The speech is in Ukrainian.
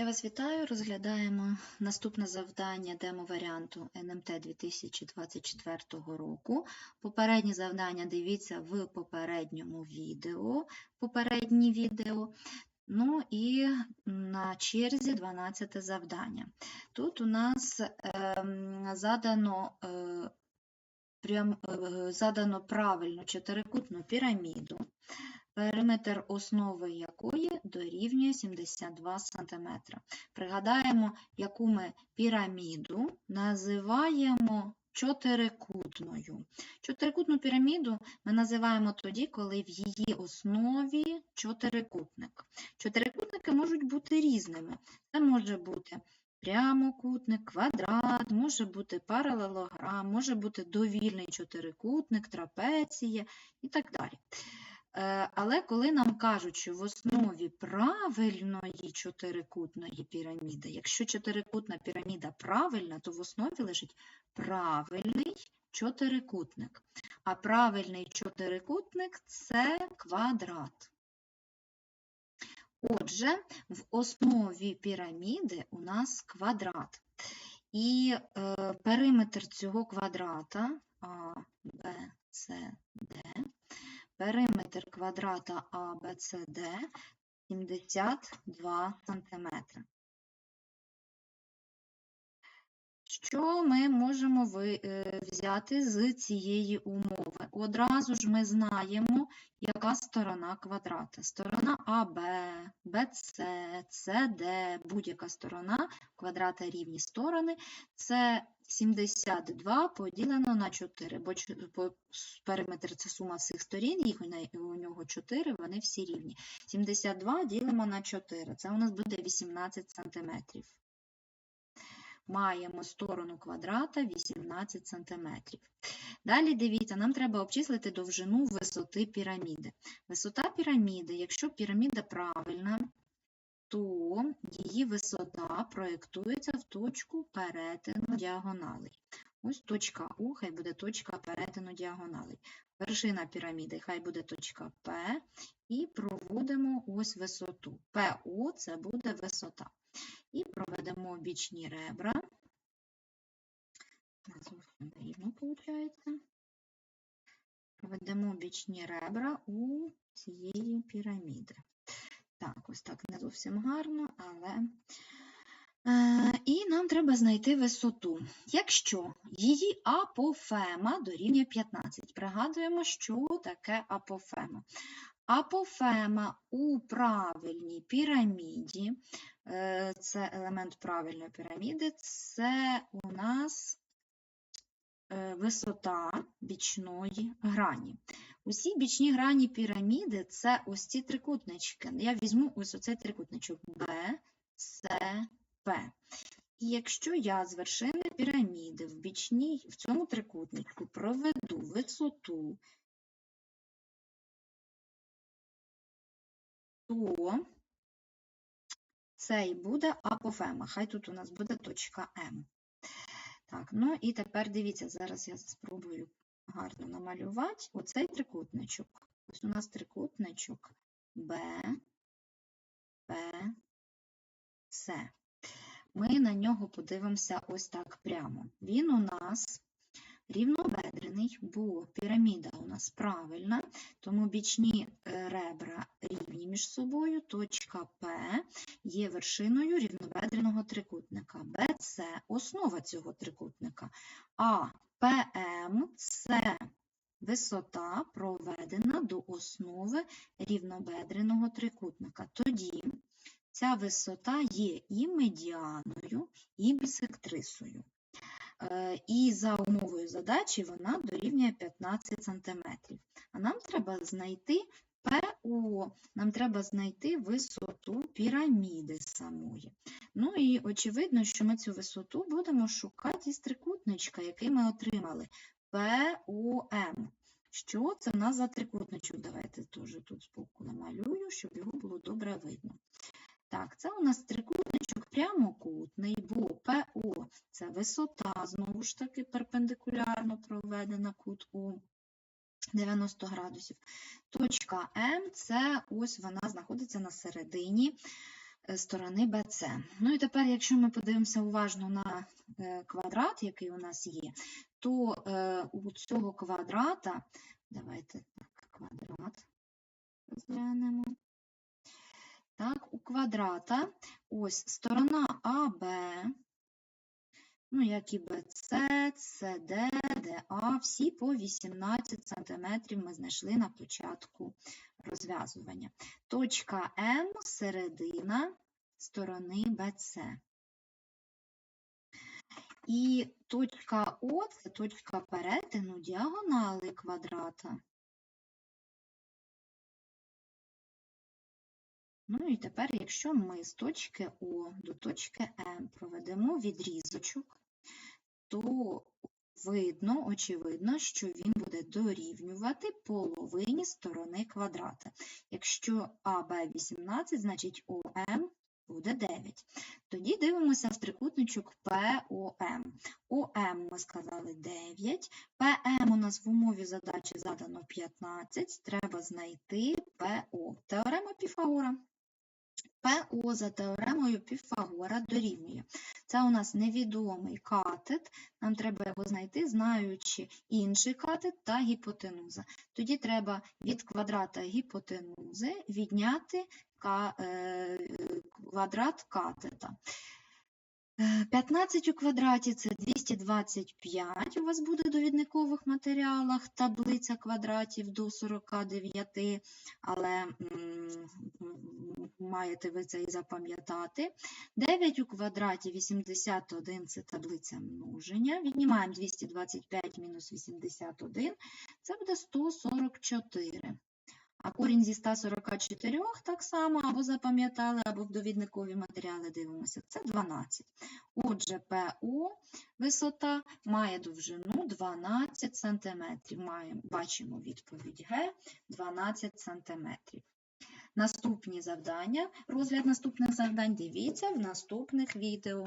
Я вас вітаю. Розглядаємо наступне завдання демо-варіанту НМТ 2024 року. Попередні завдання дивіться в попередньому відео. Попередні відео. Ну і на черзі 12 завдання. Тут у нас е, задано, е, прям, е, задано правильно чотирикутну піраміду периметр основи якої дорівнює 72 см. Пригадаємо, яку ми піраміду називаємо чотирикутною. Чотирикутну піраміду ми називаємо тоді, коли в її основі чотирикутник. Чотирикутники можуть бути різними. Це може бути прямокутник, квадрат, може бути паралелограм, може бути довільний чотирикутник, трапеція і так далі. Е, але коли нам кажуть, що в основі правильної чотирикутної піраміди, якщо чотирикутна піраміда правильна, то в основі лежить правильний чотирикутник. А правильний чотирикутник це квадрат. Отже, в основі піраміди у нас квадрат. І е, периметр цього квадрата А, Б, С, Д Периметр квадрата ABCD 72 см. Що ми можемо е, взяти з цієї умови? Одразу ж ми знаємо, яка сторона квадрата. Сторона АБ, БЦ, СД, будь-яка сторона квадрата рівні сторони це 72 поділено на 4, бо периметр це сума всіх сторін, їх у нього 4, вони всі рівні. 72 ділимо на 4, це у нас буде 18 см. Маємо сторону квадрата 18 см. Далі дивіться, нам треба обчислити довжину висоти піраміди. Висота піраміди, якщо піраміда правильна, то її висота проєктується в точку перетину діагоналей. Ось точка У, хай буде точка перетину діагоналей. Вершина піраміди, хай буде точка П, і проводимо ось висоту. ПО це буде висота. І проведемо бічні ребра. Проведемо бічні ребра у цієї піраміди. Так, ось так не зовсім гарно, але. Е, І нам треба знайти висоту. Якщо її апофема дорівнює 15, пригадуємо, що таке апофема. Апофема у правильній піраміді, е, це елемент правильної піраміди, це у нас висота бічної грані. Усі бічні грані піраміди це ось ці трикутнички. Я візьму ось оцей трикутничок B, С, П. І якщо я з вершини піраміди в бічній, в цьому трикутничку проведу висоту, то це і буде апофема. Хай тут у нас буде точка М. Так, ну і тепер дивіться, зараз я спробую гарно намалювати оцей трикутничок. Ось у нас трикутничок Б, П, С. Ми на нього подивимося ось так прямо. Він у нас рівнобедрений, бо піраміда у нас правильна, тому бічні е, ребра рівні між собою, точка П є вершиною рівнобедреного трикутника. БЦ основа цього трикутника, а ПМ це висота проведена до основи рівнобедреного трикутника. Тоді ця висота є і медіаною, і бісектрисою. Е, і за умовою задачі вона дорівнює 15 см. А нам треба знайти ПО, нам треба знайти висоту піраміди самої. Ну і очевидно, що ми цю висоту будемо шукати із трикутничка, який ми отримали ПОМ. Що це в нас за трикутничок? Давайте теж тут збоку намалюю, щоб його було добре видно. Так, це у нас трикутничок прямокутний, бо ПО це висота, знову ж таки, перпендикулярно проведена кут У 90 градусів. Точка М це ось вона знаходиться на середині е, сторони BC. Ну і тепер, якщо ми подивимося уважно на е, квадрат, який у нас є, то е, у цього квадрата, давайте так, квадрат розглянемо. Так, у квадрата ось сторона АБ, ну, як і БЦ, СД, ДА, всі по 18 см ми знайшли на початку розв'язування. Точка М середина сторони БЦ. І точка О це точка перетину діагонали квадрата. Ну і тепер, якщо ми з точки О до точки М проведемо відрізочок, то видно, очевидно, що він буде дорівнювати половині сторони квадрата. Якщо АБ 18, значить ОМ буде 9. Тоді дивимося в трикутничок ПОМ. ОМ ми сказали 9, ПМ у нас в умові задачі задано 15, треба знайти ПО. Теорема Піфагора. ПО за теоремою Піфагора дорівнює. Це у нас невідомий катет, нам треба його знайти, знаючи інший катет та гіпотенуза. Тоді треба від квадрата гіпотенузи відняти е, квадрат катета. Е, 15 у квадраті це 225. У вас буде в довідникових матеріалах таблиця квадратів до 49, але маєте ви це і запам'ятати. 9 у квадраті 81 це таблиця множення. Віднімаємо 225 мінус 81, це буде 144. А корінь зі 144 так само або запам'ятали, або в довідникові матеріали дивимося. Це 12. Отже, ПО висота має довжину 12 см. Бачимо відповідь Г 12 см. Наступні завдання, розгляд наступних завдань дивіться в наступних відео.